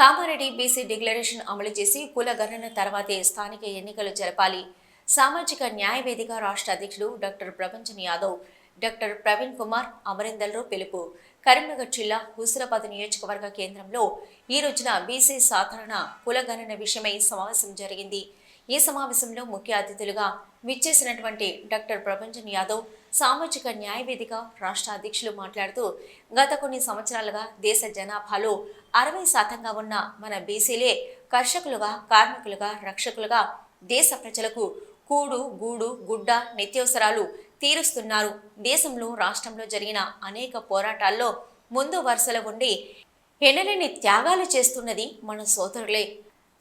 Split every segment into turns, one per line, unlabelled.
Kamareddy BC declaration అమలు చేసి కుల గణన తర్వాతే స్థానిక ఎన్నికలు జరపాలి. సామాజిక న్యాయ వేదిక రాష్ట్ర అధ్యక్షుడు డాక్టర్ ప్రపంచన్ యాదవ్ డాక్టర్ ప్రవీణ్ కుమార్ అమరిందల్రో పిలుపు. కరీంనగర్ జిల్లా హుసరాబాద్ నియోజకవర్గ కేంద్రంలో ఈ రోజున బీసీ సాధారణ కుల గణన విషయమై సమావేశం జరిగింది. ఈ సమావేశంలో ముఖ్య అతిథులుగా విచ్చేసినటువంటి డాక్టర్ ప్రపంచన్ యాదవ్ సామాజిక న్యాయ వేదిక రాష్ట్ర అధ్యక్షులు మాట్లాడుతూ గత కొన్ని సంవత్సరాలుగా దేశ జనాభాలో అరవై శాతంగా ఉన్న మన బీసీలే కర్షకులుగా కార్మికులుగా రక్షకులుగా దేశ ప్రజలకు కూడు గూడు గుడ్డ నిత్యావసరాలు తీరుస్తున్నారు. దేశంలో రాష్ట్రంలో జరిగిన అనేక పోరాటాల్లో ముందు వరుసలో ఉండి ఎనలేని త్యాగాలు చేస్తున్నది మన సోదరులే.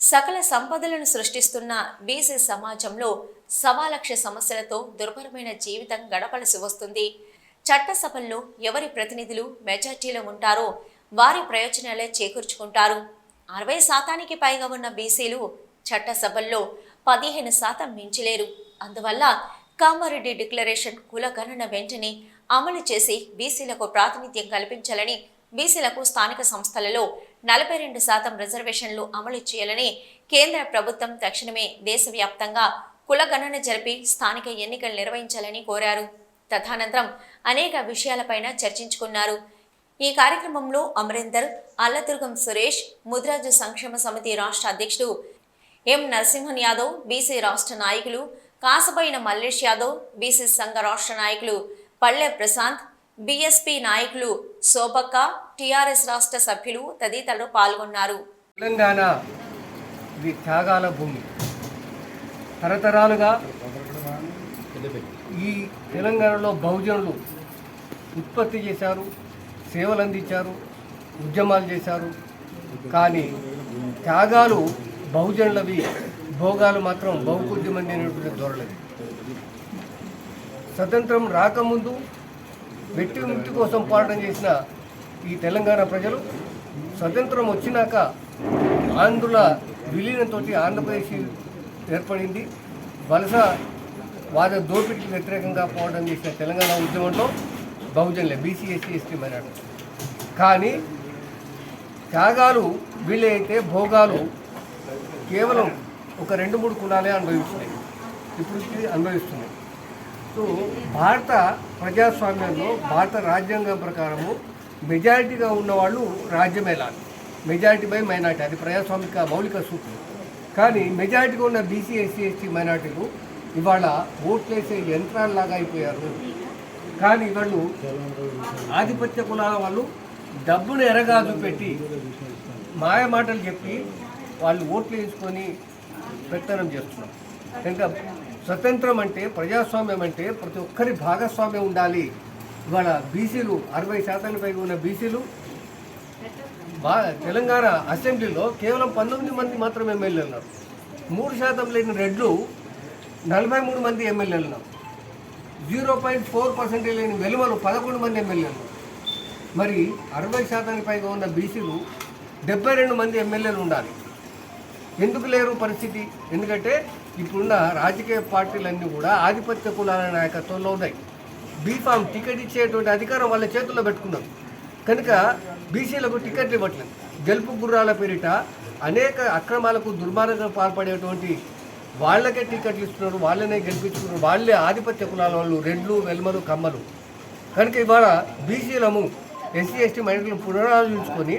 సకల సంపదలను సృష్టిస్తున్న బీసీ సమాజంలో సవాలక్ష సమస్యలతో దుర్భరమైన జీవితం గడపలసి వస్తుంది. చట్టసభల్లో ఎవరి ప్రతినిధులు మెజార్టీలో ఉంటారో వారి ప్రయోజనాలే చేకూర్చుకుంటారు. అరవై శాతానికి పైగా ఉన్న బీసీలు చట్టసభల్లో పదిహేను శాతం మించలేరు. అందువల్ల కామారెడ్డి డిక్లరేషన్ కుల గణన వెంటనే అమలు చేసి బీసీలకు ప్రాతినిధ్యం కల్పించాలని బీసీలకు స్థానిక సంస్థలలో నలభై రెండు శాతం రిజర్వేషన్లు అమలు చేయాలని కేంద్ర ప్రభుత్వం తక్షణమే దేశవ్యాప్తంగా కులగణన జరిపి స్థానిక ఎన్నికలు నిర్వహించాలని కోరారు. తదనంతరం అనేక విషయాలపైన చర్చించుకున్నారు. ఈ కార్యక్రమంలో అమరేందర్ అల్లదుర్గం సురేష్ ముద్రాజు సంక్షేమ సమితి రాష్ట్ర అధ్యక్షుడు ఎం నరసింహన్ యాదవ్ బీసీ రాష్ట్ర నాయకులు కాసబోయిన మల్లేష్ యాదవ్ బీసీ సంఘ రాష్ట్ర నాయకులు పల్లె ప్రశాంత్ బీఎస్పీ నాయకులు శోభక్క టీఆర్ఎస్ రాష్ట్ర సభ్యులు తదితరులు పాల్గొన్నారు.
తెలంగాణ ఇది త్యాగాల భూమి. తరతరాలుగా ఈ తెలంగాణలో బహుజనులు ఉత్పత్తి చేశారు సేవలు అందించారు ఉద్యమాలు చేశారు. కానీ త్యాగాలు బహుజనులవి భోగాలు మాత్రం బహుకొద్ది మంది అనేటువంటి ధోరణి. స్వతంత్రం రాకముందు వెట్టి ముక్తి కోసం పోరాటం చేసిన ఈ తెలంగాణ ప్రజలు స్వతంత్రం వచ్చినాక ఆంధ్రుల విలీనంతో ఆంధ్రప్రదేశ్ ఏర్పడింది. వలస వాద దోపిడీకి వ్యతిరేకంగా పోవడం చేసిన తెలంగాణ ఉద్యమంలో బహుజనులే బీసీ ఎస్సీ ఎస్టీ మైనార్టీ. కానీ త్యాగాలు వీళ్ళైతే భోగాలు కేవలం ఒక రెండు మూడు కులాలే అనుభవిస్తున్నాయి. ఇప్పుడు అనుభవిస్తున్నాయి. సో భారత ప్రజాస్వామ్యంలో భారత రాజ్యాంగం ప్రకారము మెజారిటీగా ఉన్నవాళ్ళు రాజ్యమేలాలి మెజారిటీ బై మైనార్టీ. అది ప్రజాస్వామిక మౌలిక సూత్రం. కానీ మెజారిటీగా ఉన్న బీసీ ఎస్సీ ఎస్టీ మైనార్టీలు ఇవాళ ఓట్లేసే యంత్రాల్లాగా అయిపోయారు. కానీ వాళ్ళు ఆధిపత్య కులాల వాళ్ళు డబ్బును ఎరగాజు పెట్టి మాయ మాటలు చెప్పి వాళ్ళు ఓట్లు వేసుకొని పెత్తనం చేస్తున్నారు. కనుక స్వతంత్రం అంటే ప్రజాస్వామ్యం అంటే ప్రతి ఒక్కరి భాగస్వామ్యం ఉండాలి. ఇవాళ బీసీలు అరవై శాతానికి పైగా ఉన్న బీసీలు బా తెలంగాణ అసెంబ్లీలో కేవలం పంతొమ్మిది మంది మాత్రమే ఎమ్మెల్యేలు ఉన్నారు. మూడు శాతం లేని రెడ్లు నలభై మూడు మంది ఎమ్మెల్యేలు ఉన్నారు. జీరో పాయింట్ ఫోర్ పర్సెంటేజ్ లేని వెలువలు పదకొండు మంది ఎమ్మెల్యేలు మరి అరవై శాతానికి పైగా ఉన్న బీసీలు డెబ్బై రెండు మంది ఎమ్మెల్యేలు ఉండాలి. ఎందుకు లేరు పరిస్థితి? ఎందుకంటే ఇప్పుడున్న రాజకీయ పార్టీలన్నీ కూడా ఆధిపత్య కులాల నాయకత్వంలో ఉన్నాయి. బీఫామ్ టికెట్ ఇచ్చేటువంటి అధికారం వాళ్ళ చేతుల్లో పెట్టుకున్నాం కనుక బీసీలకు టికెట్లు ఇవ్వట్లేదు. గెలుపు గుర్రాల పేరిట అనేక అక్రమాలకు దుర్మార్గం పాల్పడేటువంటి వాళ్ళకే టికెట్లు ఇస్తున్నారు వాళ్ళనే గెలిపించుకున్నారు వాళ్ళే ఆధిపత్య కులాల వాళ్ళు రెడ్లు వెల్మలు కమ్మలు. కనుక ఇవాళ బీసీలము ఎస్సీ ఎస్టీ మైనార్టీలను పునరాలోచించుకొని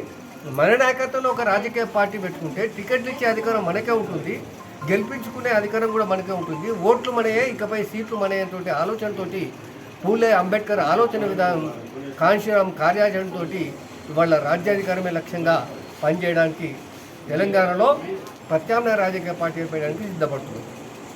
మన నాయకత్వంలో ఒక రాజకీయ పార్టీ పెట్టుకుంటే టికెట్లు ఇచ్చే అధికారం మనకే ఉంటుంది గెలిపించుకునే అధికారం కూడా మనకే ఉంటుంది. ఓట్లు మనయే ఇకపై సీట్లు మనయేటువంటి ఆలోచనతోటి పూలే అంబేద్కర్ ఆలోచన విధానం కాంశీరామ్ కార్యాచరణతోటి ఇవాళ రాజ్యాధికారమే లక్ష్యంగా పనిచేయడానికి తెలంగాణలో ప్రత్యామ్నాయ రాజకీయ పార్టీ ఏర్పడడానికి సిద్ధపడుతుంది